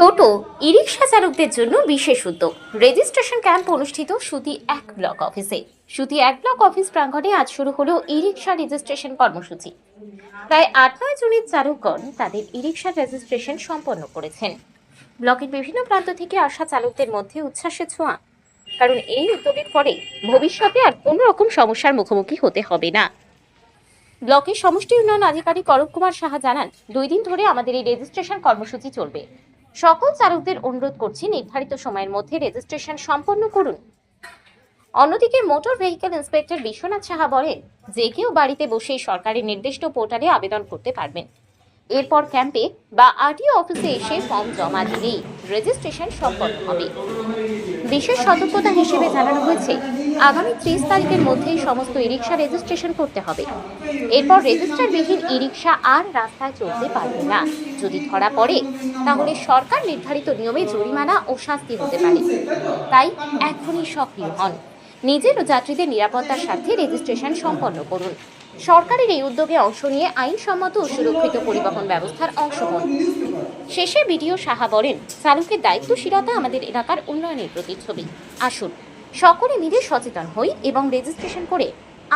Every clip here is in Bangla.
টোটো ই রিক্সা চালকদের জন্য বিশেষ উদ্যোগ। রেজিস্ট্রেশন ক্যাম্প অনুষ্ঠিত সুতি এক ব্লক অফিসে। সুতি এক ব্লক অফিস প্রাঙ্গণে আজ শুরু হলো ই রিক্সা রেজিস্ট্রেশন কর্মসূচি। প্রায় আট নয় জনের চালকগণ তাদের ই রিক্সা রেজিস্ট্রেশন সম্পন্ন করেছেন। ব্লকের বিভিন্ন প্রান্ত থেকে আসা চালকদের মধ্যে উচ্ছ্বাসের ছোঁয়া। কারণ এই উদ্যোগের ফলে ভবিষ্যতে আর কোনো রকম সমস্যার মুখোমুখি হতে হবে না। ব্লকের সমষ্টি উন্নয়ন আধিকারিক অরূপ কুমার সাহা জানান, দুই দিন ধরে আমাদের এই রেজিস্ট্রেশন কর্মসূচি চলবে। সকল চালকদের অনুরোধ করছি নির্ধারিত সময়ের মধ্যে রেজিস্ট্রেশন সম্পন্ন করুন। অন্যদিকে motor vehicle inspector Biswanath Saha বলেন, যে কেউ বাড়িতে বসেই সরকারের নির্দিষ্ট পোর্টালে আবেদন করতে পারবেন। এরপর ক্যাম্পে বা আরটিও অফিসে এসে ফর্ম জমা দিলেই রেজিস্ট্রেশন সম্পন্ন হবে। বিশেষ সতর্কতা হিসেবে জানানো হয়েছে আগামী ত্রিশ তারিখের মধ্যেই সমস্ত ই রিক্সা রেজিস্ট্রেশন করতে হবে। এরপর রেজিস্টারবিহীন ই রিক্সা আর রাস্তায় চলতে পারবে না। যদি ধরা পড়ে, তাহলে সরকার নির্ধারিত নিয়মে জরিমানা ও শাস্তি হতে পারে। তাই এখনই সক্রিয় হন। নিজের ও যাত্রীদের নিরাপত্তার স্বার্থে রেজিস্ট্রেশন সম্পন্ন করুন। সরকারের এই উদ্যোগে অংশ নিয়ে আইনসম্মত ও সুরক্ষিত পরিবহন ব্যবস্থার অংশ হন। শেষে বিডিও সাহা বলেন, চালকের দায়িত্বশীলতা আমাদের এলাকার উন্নয়নের প্রতিচ্ছবি। আসুন সকলে মিলে সচেতন হই এবং রেজিস্ট্রেশন করে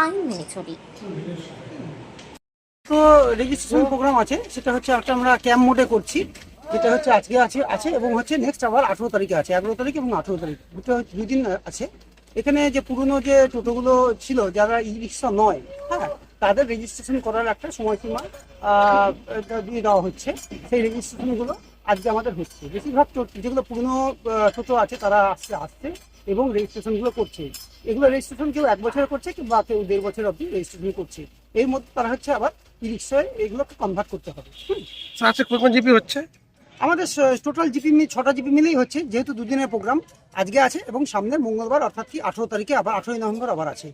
আইন মেনে চলি। তো রেজিস্ট্রেশন প্রোগ্রাম আছে, সেটা হচ্ছে একটা আমরা ক্যাম্প মোডে করছি, যেটা হচ্ছে আজকে আছে আছে এবং হচ্ছে নেক্সট আবার আঠেরো তারিখে আছে, এগারো তারিখ এবং আঠেরো তারিখ, দুটো দুই দিন আছে। এখানে যে পুরনো যে টোটোগুলো ছিল, যারা ই রিক্সা নয় হ্যাঁ তাদের রেজিস্ট্রেশন করার একটা সময়সীমা দিয়ে দেওয়া হচ্ছে। সেই রেজিস্ট্রেশনগুলো আজকে আমাদের হচ্ছে। বেশিরভাগ যেগুলো পুরনো টোটো আছে তারা আসছে আসছে এবং রেজিস্ট্রেশনগুলো করছে। এগুলো রেজিস্ট্রেশন কেউ এক বছরে করছে কিংবা কেউ দেড় বছর অবধি রেজিস্ট্রেশন করছে। এর মধ্যে তারা হচ্ছে আবার ই রিক্সায় এগুলোকে কনভার্ট করতে হবে। কোন জিপি হচ্ছে? আমাদের টোটাল জিপি মিল ছটা জিপি মিলেই হচ্ছে যেহেতু দুদিনের প্রোগ্রাম আজকে আছে এবং সামনের মঙ্গলবার অর্থাৎ কি আঠেরো তারিখে আবার আঠেরোই নভেম্বর আবার আছে।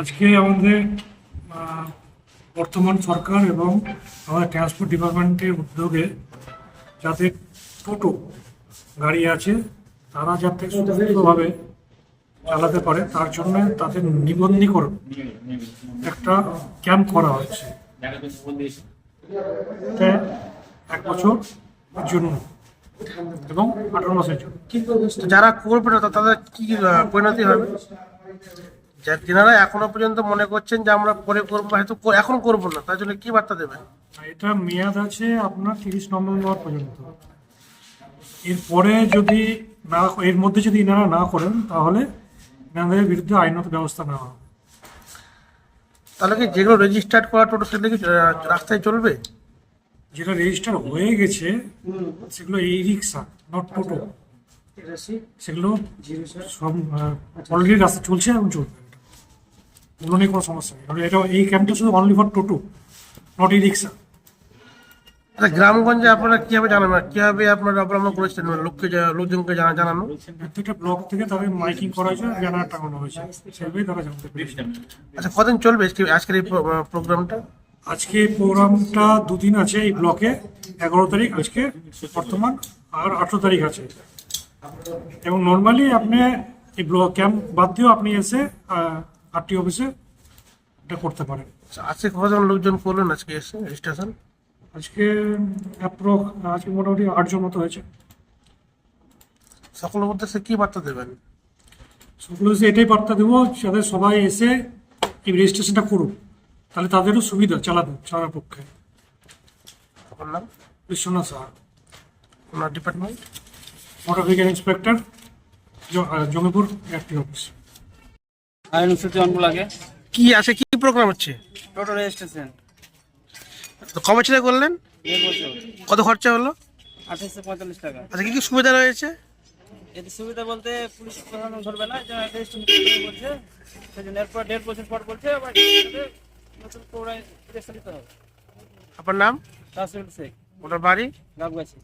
আজকে আমাদের বর্তমান সরকার এবং আমাদের ট্রান্সপোর্ট ডিপার্টমেন্টের উদ্যোগে যাদের টোটো গাড়ি আছে, তারা যাতে সুন্দরভাবে চালাতে পারে, তার জন্য তাদের নিবন্ধীকরণ একটা ক্যাম্প করা হচ্ছে এক বছর জন্য এবং আঠারো মাসের জন্য। যারা করবে না, তাদের কি পরিণতি হবে? যা- যেনারা এখনও পর্যন্ত মনে করছেন যে আমরা পরে করব হয়তো এখন করব না তার জন্য কি বার্তা দেবেন? এটা মেয়াদ আছে আপনার তিরিশ নভেম্বর পর্যন্ত। এরপরে যদি না এর মধ্যে যদি এনারা না করেন তাহলে এনাদের বিরুদ্ধে আইনত ব্যবস্থা নেওয়া হবে। তাহলে কি যেগুলো রেজিস্টার্ড করা টোটো সেগুলো কি রাস্তায় চলবে? যেটা রেজিস্টার হয়ে গেছে সেগুলো এই রিক্সা নট টোটো। সেগুলো সব অলরেডি রাস্তা চলছে এবং চলবে। ওগুলো নিয়ে কোনো সমস্যা নেই। কারণ এটা এই ক্যাম্পটা শুধু only for toto not E rickshaw আচ্ছা গ্রামগঞ্জে আপনারা কীভাবে জানাবেন কীভাবে আপনারা অবলম্বন করেছেন মানে লোককে লোকজনকে জানা- জানানো? প্রত্যেকটা ব্লক থেকে তাদের মাইকিং করা হয়েছে ব্যানার টাঙানো হয়েছে। সেভাবেই তারা জানতে পেরেছে। আচ্ছা কদিন চলবে আজকের এই প্রোগ্রামটা আজকে প্রোগ্রামটা দুদিন আছে এই ব্লকে এগারো তারিখ আজকে বর্তমান আর আঠেরো তারিখ আছে। এবং নর্মালি আপনি এই ব্লক ক্যাম্প বাদ দিয়েও আপনি এসে আরটি অফিসে এটা করতে পারেন আচ্ছা, আজকে কজন লোকজন করলেন আজকে এসে রেজিস্ট্রেশন আজকে অ্যাপ্রো আজকে মোটামুটি আটজন মতো হয়েছে। সকলের মধ্যে সে কি বার্তা দেবেন? সকলে এসে এটাই বার্তা দেবো যাতে সবাই এসে এই রেজিস্ট্রেশনটা করুক। তাহলে তাদেরও সুবিধা চালাতে চালার পক্ষে। আপনার নাম? বিশ্বনাথ সাহা ওনার department motor vehicle inspector Jangipur RT office লাগে। কি আছে কি প্রোগ্রাম হচ্ছে? টোটো রেজিস্ট্রেশন তো কবে ছেলে করলেন? দেড় বছর। কত খরচা হলো? আঠাশশো পঁয়তাল্লিশ টাকা। আচ্ছা কি কি সুবিধা রয়েছে? এতে সুবিধা বলতে পুলিশ প্রশাসন ধরবে না যে রেজিস্ট্রেশন করতে বলছে সেই এরপর দেড় বছর পর বলছে আবার নতুন রেজিস্ট্রেশন হবে। আপনার নাম? শেখ। ওটার বাড়ি? গাবগাছি।